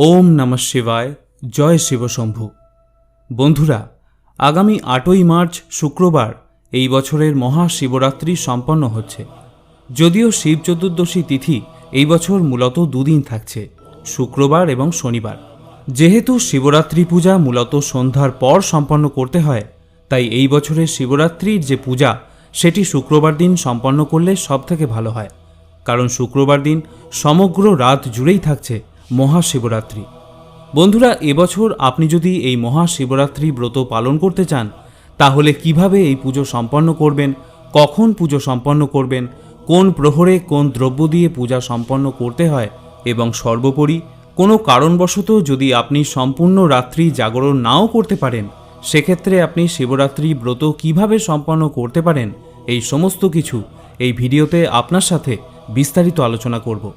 ওম নমঃ শিবায়, জয় শিবশম্ভু বন্ধুরা, আগামী আটই মার্চ শুক্রবার এই বছরের মহাশিবরাত্রি সম্পন্ন হচ্ছে। যদিও শিব চতুর্দশী তিথি এই বছর মূলত দুদিন থাকছে, শুক্রবার এবং শনিবার। যেহেতু শিবরাত্রি পূজা মূলত সন্ধ্যার পর সম্পন্ন করতে হয়, তাই এই বছরের শিবরাত্রির যে পূজা, সেটি শুক্রবার দিন সম্পন্ন করলে সবথেকে ভালো হয়। কারণ শুক্রবার দিন সমগ্র রাত জুড়েই থাকছে মহাশিবরাত্রি। বন্ধুরা, এবছর আপনি যদি এই মহাশিবরাত্রি ব্রত পালন করতে চান, তাহলে কীভাবে এই পুজো সম্পন্ন করবেন, কখন পুজো সম্পন্ন করবেন, কোন প্রহরে কোন দ্রব্য দিয়ে পূজা সম্পন্ন করতে হয়, এবং সর্বোপরি কোনো কারণবশত যদি আপনি সম্পূর্ণ রাত্রি জাগরণ নাও করতে পারেন, সেক্ষেত্রে আপনি শিবরাত্রি ব্রত কীভাবে সম্পন্ন করতে পারেন, এই সমস্ত কিছু এই ভিডিওতে আপনার সাথে বিস্তারিত আলোচনা করব।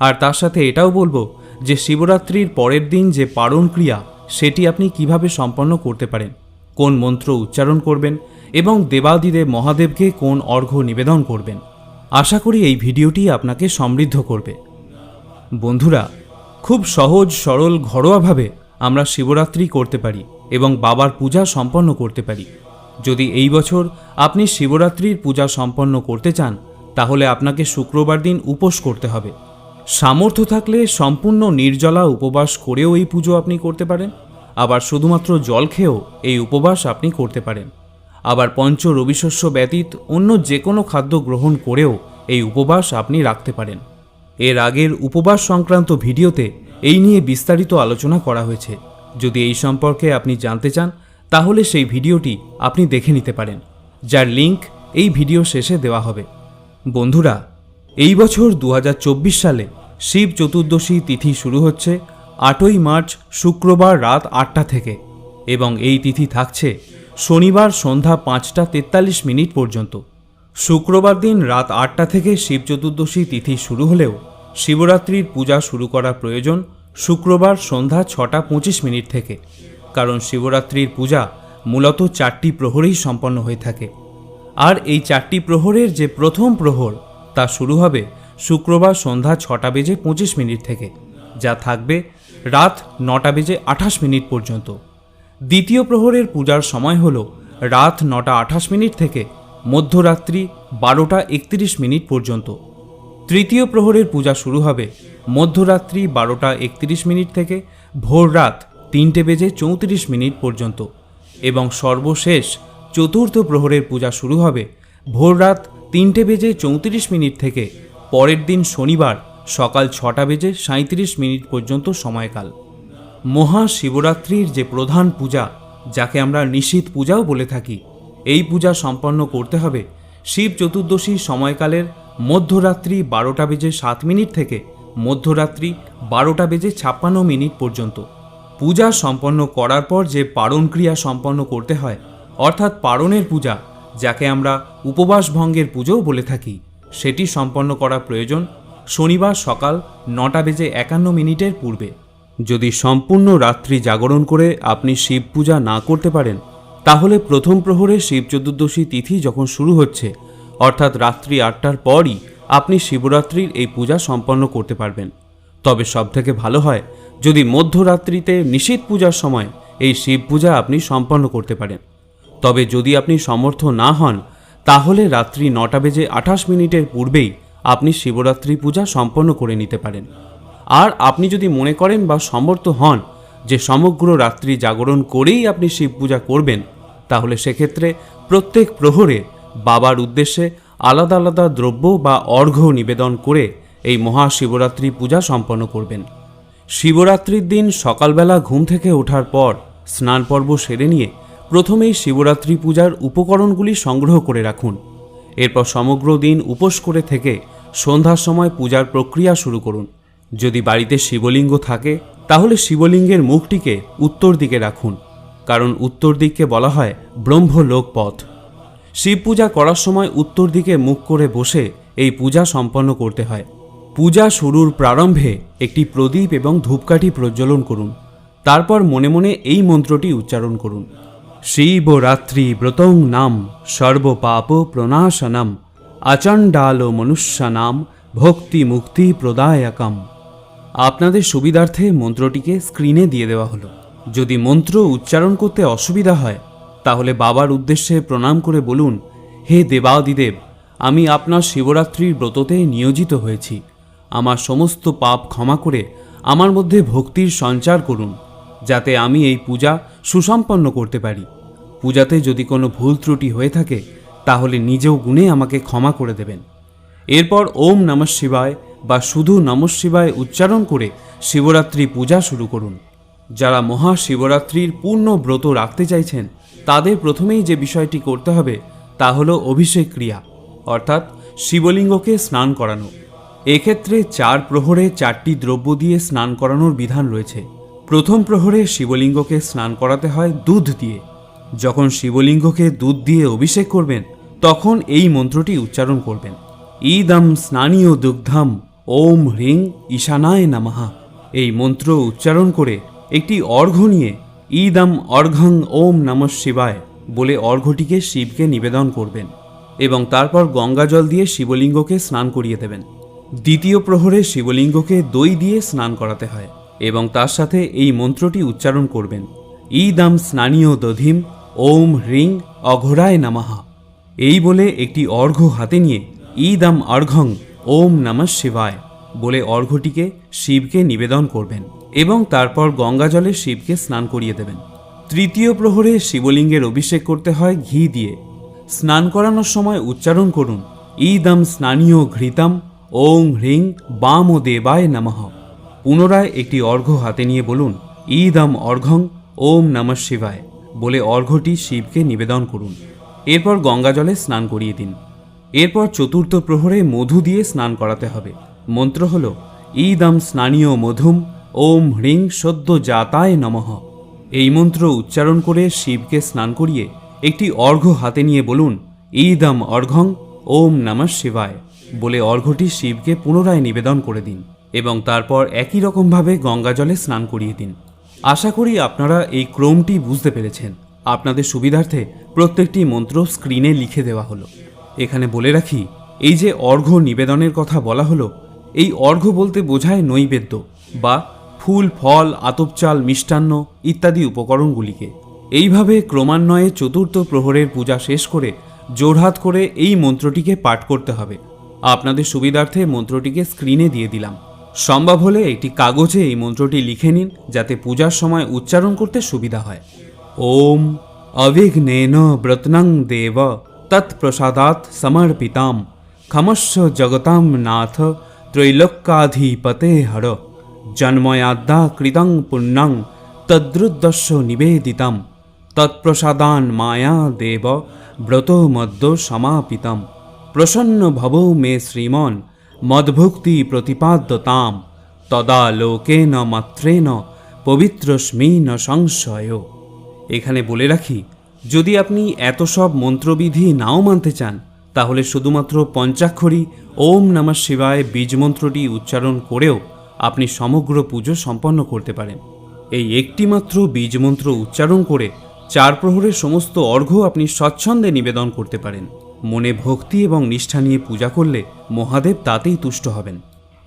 আর তার সাথে এটাও বলব যে শিবরাত্রির পরের দিন যে পারণ ক্রিয়া, সেটি আপনি কীভাবে সম্পন্ন করতে পারেন? কোন মন্ত্র উচ্চারণ করবেন? এবং দেবাদিদেব মহাদেবকে কোন অর্ঘ্য নিবেদন করবেন? আশা করি এই ভিডিওটি আপনাকে সমৃদ্ধ করবে। বন্ধুরা, খুব সহজ, সরল, ঘরোয়াভাবে আমরা শিবরাত্রি করতে পারি এবং বাবার পূজা সম্পন্ন করতে পারি। যদি এই বছর আপনি শিবরাত্রির পূজা সম্পন্ন করতে চান, তাহলে আপনাকে শুক্রবার দিন উপোস করতে হবে। সামর্থ্য থাকলে সম্পূর্ণ নির্জলা উপবাস করেও এই পুজো আপনি করতে পারেন। আবার শুধুমাত্র জল খেয়েও এই উপবাস আপনি করতে পারেন। আবার পঞ্চ রবিশস্য ব্যতীত অন্য যে কোনো খাদ্য গ্রহণ করেও এই উপবাস আপনি রাখতে পারেন। এর আগের উপবাস সংক্রান্ত ভিডিওতে এই নিয়ে বিস্তারিত আলোচনা করা হয়েছে। যদি এই সম্পর্কে আপনি জানতে চান, তাহলে সেই ভিডিওটি আপনি দেখে নিতে পারেন। যার লিংক এই ভিডিও শেষে দেওয়া হবে। বন্ধুরা এই বছর দু হাজার চব্বিশ সালে শিব চতুর্দশী তিথি শুরু হচ্ছে আটই মার্চ শুক্রবার রাত আটটা থেকে এবং এই তিথি থাকছে শনিবার সন্ধ্যা পাঁচটা তেতাল্লিশ মিনিট পর্যন্ত। শুক্রবার দিন রাত আটটা থেকে শিব চতুর্দশী তিথি শুরু হলেও শিবরাত্রির পূজা শুরু করা প্রয়োজন শুক্রবার সন্ধ্যা ছটা পঁচিশ মিনিট থেকে, কারণ শিবরাত্রির পূজা মূলত চারটি প্রহরেই সম্পন্ন হয়ে থাকে। আর এই চারটি প্রহরের যে প্রথম প্রহর তা শুরু হবে শুক্রবার সন্ধ্যা ছটা বেজে পঁচিশ মিনিট থেকে, যা থাকবে রাত নটা বেজে আঠাশ মিনিট পর্যন্ত। দ্বিতীয় প্রহরের পূজার সময় হল রাত নটা আঠাশ মিনিট থেকে মধ্যরাত্রি বারোটা একত্রিশ মিনিট পর্যন্ত। তৃতীয় প্রহরের পূজা শুরু হবে মধ্যরাত্রি বারোটা একত্রিশ মিনিট থেকে ভোর রাত তিনটে বেজে চৌত্রিশ মিনিট পর্যন্ত। এবং সর্বশেষ চতুর্থ প্রহরের পূজা শুরু হবে ভোর রাত তিনটে বেজে চৌত্রিশ মিনিট থেকে পরের দিন শনিবার সকাল ছটা বেজে সাঁত্রিশ মিনিট পর্যন্ত সময়কাল। মহাশিবরাত্রির যে প্রধান পূজা, যাকে আমরা নিশীত পূজাও বলে থাকি, এই পূজা সম্পন্ন করতে হবে শিব চতুর্দশী সময়কালের মধ্যরাত্রি বারোটা বেজে সাত মিনিট থেকে মধ্যরাত্রি বারোটা বেজে ছাপ্পান্ন মিনিট পর্যন্ত। পূজা সম্পন্ন করার পর যে পারণ ক্রিয়া সম্পন্ন করতে হয়, অর্থাৎ পারণের পূজা যাকে আমরা উপবাস ভঙ্গের পুজোও বলে থাকি। সেটি সম্পন্ন করা প্রয়োজন শনিবার সকাল নটা বেজে একান্ন মিনিটের পূর্বে। যদি সম্পূর্ণ রাত্রি জাগরণ করে আপনি শিব পূজা না করতে পারেন, তাহলে প্রথম প্রহরে শিব চতুর্দশী তিথি যখন শুরু হচ্ছে, অর্থাৎ রাত্রি আটটার পরই আপনি শিবরাত্রির এই পূজা সম্পন্ন করতে পারবেন। তবে সবথেকে ভালো হয় যদি মধ্যরাত্রিতে নিশীত পূজার সময় এই শিব পূজা আপনি সম্পন্ন করতে পারেন। তবে যদি আপনি সমর্থ না হন, তাহলে রাত্রি নটা বেজে আঠাশ মিনিটের পূর্বেই আপনি শিবরাত্রি পূজা সম্পন্ন করে নিতে পারেন। আর আপনি যদি মনে করেন বা সমর্থ হন যে সমগ্র রাত্রি জাগরণ করেই আপনি শিব পূজা করবেন, তাহলে সেক্ষেত্রে প্রত্যেক প্রহরে বাবার উদ্দেশ্যে আলাদা আলাদা দ্রব্য বা অর্ঘ্য নিবেদন করে এই মহাশিবরাত্রি পূজা সম্পন্ন করবেন। শিবরাত্রির দিন সকালবেলা ঘুম থেকে ওঠার পর স্নান পর্ব সেরে নিয়ে প্রথমেই শিবরাত্রি পূজার উপকরণগুলি সংগ্রহ করে রাখুন। এরপর সমগ্র দিন উপোস করে থেকে সন্ধ্যার সময় পূজার প্রক্রিয়া শুরু করুন। যদি বাড়িতে শিবলিঙ্গ থাকে, তাহলে শিবলিঙ্গের মুখটিকে উত্তর দিকে রাখুন, কারণ উত্তর দিককে বলা হয় ব্রহ্মলোক পথ শিব পূজা করার সময় উত্তর দিকে মুখ করে বসে এই পূজা সম্পন্ন করতে হয়। পূজা শুরুর প্রারম্ভে একটি প্রদীপ এবং ধূপকাঠি প্রজ্বলন করুন। তারপর মনে মনে এই মন্ত্রটি উচ্চারণ করুন। শিবরাত্রি ব্রতং নাম, সর্বপাপ প্রণাশনম আচণ্ডাল মনুষ্যানাম ভক্তি মুক্তি প্রদায়কম। আপনাদের সুবিধার্থে মন্ত্রটিকে স্ক্রিনে দিয়ে দেওয়া হলো। যদি মন্ত্র উচ্চারণ করতে অসুবিধা হয়, তাহলে বাবার উদ্দেশ্যে প্রণাম করে বলুন, হে দেবাদিদেব, আমি আপনার শিবরাত্রির ব্রততে নিয়োজিত হয়েছি। আমার সমস্ত পাপ ক্ষমা করে আমার মধ্যে ভক্তির সঞ্চার করুন। যাতে আমি এই পূজা সুসম্পন্ন করতে পারি। পূজাতে যদি কোনো ভুল ত্রুটি হয়ে থাকে, তাহলে নিজেও গুণে আমাকে ক্ষমা করে দেবেন। এরপর ওম নমঃ শিবায় বা শুধু নমঃ শিবায় উচ্চারণ করে শিবরাত্রি পূজা শুরু করুন। যারা মহাশিবরাত্রির পূর্ণ ব্রত রাখতে চাইছেন, তাদের প্রথমেই যে বিষয়টি করতে হবে, তা হলো অভিষেক ক্রিয়া, অর্থাৎ শিবলিঙ্গকে স্নান করানো। এক্ষেত্রে চার প্রহরে চারটি দ্রব্য দিয়ে স্নান করানোর বিধান রয়েছে। প্রথম প্রহরে শিবলিঙ্গকে স্নান করাতে হয় দুধ দিয়ে। যখন শিবলিঙ্গকে দুধ দিয়ে অভিষেক করবেন, তখন এই মন্ত্রটি উচ্চারণ করবেন। ইদম স্নানীয় দুগ্ধম ওম হ্রিং ঈশানায় নামাহা এই মন্ত্র উচ্চারণ করে একটি অর্ঘ্য নিয়ে ইদম অর্ঘং ওম নমঃ শিবায় বলে অর্ঘ্যটিকে শিবকে নিবেদন করবেন এবং তারপর গঙ্গা জল দিয়ে শিবলিঙ্গকে স্নান করিয়ে দেবেন। দ্বিতীয় প্রহরে শিবলিঙ্গকে দই দিয়ে স্নান করাতে হয়। এবং তার সাথে এই মন্ত্রটি উচ্চারণ করবেন। ইদম স্নানীয় দধিম, ওম হ্রিং অঘোরায় নামাহা এই বলে একটি অর্ঘ্য হাতে নিয়ে ইদম অর্ঘং ওম নমঃ শিবায় বলে অর্ঘ্যটিকে শিবকে নিবেদন করবেন এবং তারপর গঙ্গা জলে শিবকে স্নান করিয়ে দেবেন। তৃতীয় প্রহরে শিবলিঙ্গের অভিষেক করতে হয় ঘি দিয়ে। স্নান করানোর সময় উচ্চারণ করুন, ইদম স্নানীয় ঘৃতম ওং হ্রিং বাম ও দেবায় নমঃ। পুনরায় একটি অর্ঘ্য হাতে নিয়ে বলুন ইদম অর্ঘং ওম নমঃ শিবায় বলে অর্ঘ্যটি শিবকে নিবেদন করুন। এরপর গঙ্গা জলে স্নান করিয়ে দিন। এরপর চতুর্থ প্রহরে মধু দিয়ে স্নান করাতে হবে। মন্ত্র হল ইদম স্নানীয় মধুম, ওম হ্রিং সদ্য জাতায় নমঃ এই মন্ত্র উচ্চারণ করে শিবকে স্নান করিয়ে একটি অর্ঘ্য হাতে নিয়ে বলুন ইদম অর্ঘং ওম নমঃ শিবায় বলে অর্ঘ্যটি শিবকে পুনরায় নিবেদন করে দিন। এবং তারপর একই রকমভাবে গঙ্গা জলে স্নান করিয়ে দিন। আশা করি আপনারা এই ক্রমটি বুঝতে পেরেছেন। আপনাদের সুবিধার্থে প্রত্যেকটি মন্ত্র স্ক্রিনে লিখে দেওয়া হলো। এখানে বলে রাখি, এই যে অর্ঘ্য নিবেদনের কথা বলা হলো, এই অর্ঘ্য বলতে বোঝায় নৈবেদ্য বা ফুল, ফল আতপ চাল মিষ্টান্ন ইত্যাদি উপকরণগুলিকে। এইভাবে ক্রমান্বয়ে চতুর্থ প্রহরের পূজা শেষ করে জোরহাত করে এই মন্ত্রটিকে পাঠ করতে হবে। আপনাদের সুবিধার্থে মন্ত্রটিকে স্ক্রিনে দিয়ে দিলাম। সম্ভব হলে একটি কাগজে এই মন্ত্রটি লিখে নিন, যাতে পূজার সময় উচ্চারণ করতে সুবিধা হয়। ওম অবিঘ্নেন ব্রতনং দেব তৎপ্রসাদাৎ সমর্পিতাম ক্ষমস্ব জগতাম নাথ, ত্রৈলোক্যাধিপতে হর জন্ময়াদ্দা কৃতং পুণ্যং তদ্রুদ্দস্য নিবেদিতম, তৎপ্রসাদান মায়া দেব ব্রত মদ্য সমাপিতম। প্রসন্ন ভব মে শ্রীমন মদ্ভুক্তি প্রতিপাদ্যতাম তদা লোকেন মাত্রেন পবিত্রস্মি ন সংশয়। এখানে বলে রাখি, যদি আপনি এত সব মন্ত্রবিধি নাও মানতে চান, তাহলে শুধুমাত্র পঞ্চাক্ষরী ওম নমঃ শিবায় বীজমন্ত্রটি উচ্চারণ করেও আপনি সমগ্র পুজো সম্পন্ন করতে পারেন। এই একটিমাত্র বীজমন্ত্র উচ্চারণ করে চার প্রহরের সমস্ত অর্ঘ্য আপনি স্বচ্ছন্দে নিবেদন করতে পারেন। মনে ভক্তি এবং নিষ্ঠা নিয়ে পূজা করলে মহাদেব তাতেই তুষ্ট হবেন।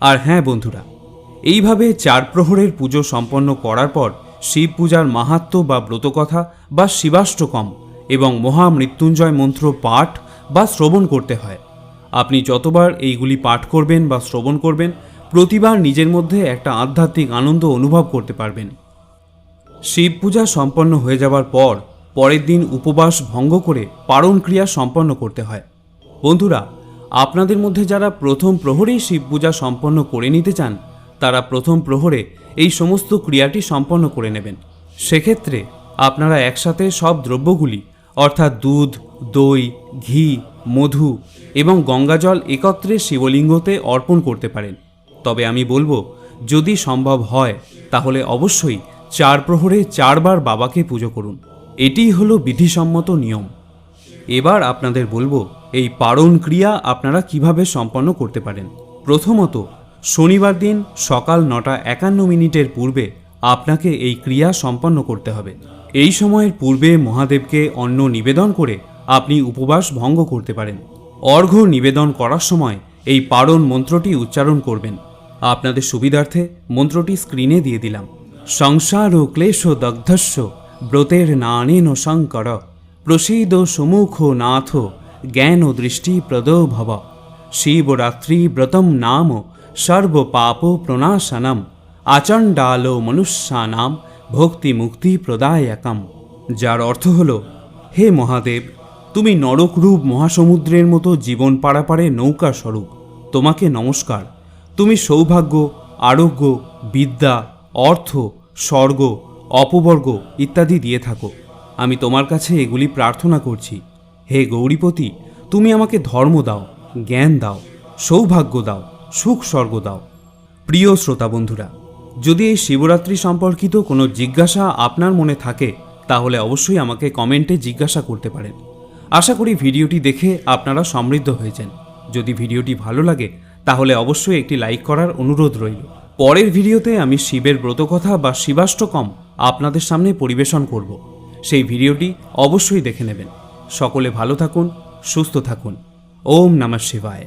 আর হ্যাঁ বন্ধুরা, এইভাবে চার প্রহরের পুজো সম্পন্ন করার পর শিব পূজার মাহাত্ম বা ব্রতকথা বা শিবাষ্টকম এবং মহামৃত্যুঞ্জয় মন্ত্র পাঠ বা শ্রবণ করতে হয়। আপনি যতবার এইগুলি পাঠ করবেন বা শ্রবণ করবেন, প্রতিবার নিজের মধ্যে একটা আধ্যাত্মিক আনন্দ অনুভব করতে পারবেন। শিব পূজা সম্পন্ন হয়ে যাওয়ার পর পরের দিন উপবাস ভঙ্গ করে পারণ ক্রিয়া সম্পন্ন করতে হয়। বন্ধুরা, আপনাদের মধ্যে যারা প্রথম প্রহরেই শিব পূজা সম্পন্ন করে নিতে চান, তারা প্রথম প্রহরে এই সমস্ত ক্রিয়াটি সম্পন্ন করে নেবেন। সেক্ষেত্রে আপনারা একসাথে সব দ্রব্যগুলি, অর্থাৎ দুধ, দই, ঘি, মধু এবং গঙ্গাজল একত্রে শিবলিঙ্গতে অর্পণ করতে পারেন। তবে আমি বলব, যদি সম্ভব হয়, তাহলে অবশ্যই চার প্রহরে চারবার বাবাকে পুজো করুন। এটিই হলো বিধিসম্মত নিয়ম। এবার আপনাদের বলব, এই পারণ ক্রিয়া আপনারা কীভাবে সম্পন্ন করতে পারেন? প্রথমত, শনিবার দিন সকাল নটা একান্ন মিনিটের পূর্বে আপনাকে এই ক্রিয়া সম্পন্ন করতে হবে। এই সময়ের পূর্বে মহাদেবকে অন্ন নিবেদন করে আপনি উপবাস ভঙ্গ করতে পারেন। অর্ঘ্য নিবেদন করার সময় এই পারণ মন্ত্রটি উচ্চারণ করবেন। আপনাদের সুবিধার্থে মন্ত্রটি স্ক্রিনে দিয়ে দিলাম। সংসার ও ক্লেশ ও দগ্ধস্য ব্রতের নানেন শঙ্কর, প্রসীদ সুমুখ নাথ, জ্ঞান দৃষ্টি প্রদ ভব। শিবরাত্রি ব্রতম নাম, সর্ব পাপ প্রণাশনম, আচণ্ডালো মনুষ্যানাম, ভক্তি মুক্তি প্রদায়কম। যার অর্থ হল, হে মহাদেব, তুমি নরকরূপ মহাসমুদ্রের মতো জীবন পারাপারে নৌকা স্বরূপ, তোমাকে নমস্কার। তুমি সৌভাগ্য, আরোগ্য, বিদ্যা, অর্থ, স্বর্গ অপবর্গ ইত্যাদি দিয়ে থাকো। আমি তোমার কাছে এগুলি প্রার্থনা করছি। হে গৌরীপতি, তুমি আমাকে ধর্ম দাও, জ্ঞান দাও, সৌভাগ্য দাও, সুখ স্বর্গ দাও। প্রিয় শ্রোতা বন্ধুরা, যদি এই শিবরাত্রি সম্পর্কিত কোনো জিজ্ঞাসা আপনার মনে থাকে, তাহলে অবশ্যই আমাকে কমেন্টে জিজ্ঞাসা করতে পারেন। আশা করি ভিডিওটি দেখে আপনারা সমৃদ্ধ হয়েছেন। যদি ভিডিওটি ভালো লাগে, তাহলে অবশ্যই একটি লাইক করার অনুরোধ রইল। পরের ভিডিওতে আমি শিবের ব্রতকথা বা শিবাষ্টকম আপনাদের সামনে পরিবেশন করব। সেই ভিডিওটি অবশ্যই দেখে নেবেন। সকলে ভালো থাকুন, সুস্থ থাকুন। ওম নমঃ শিবায়।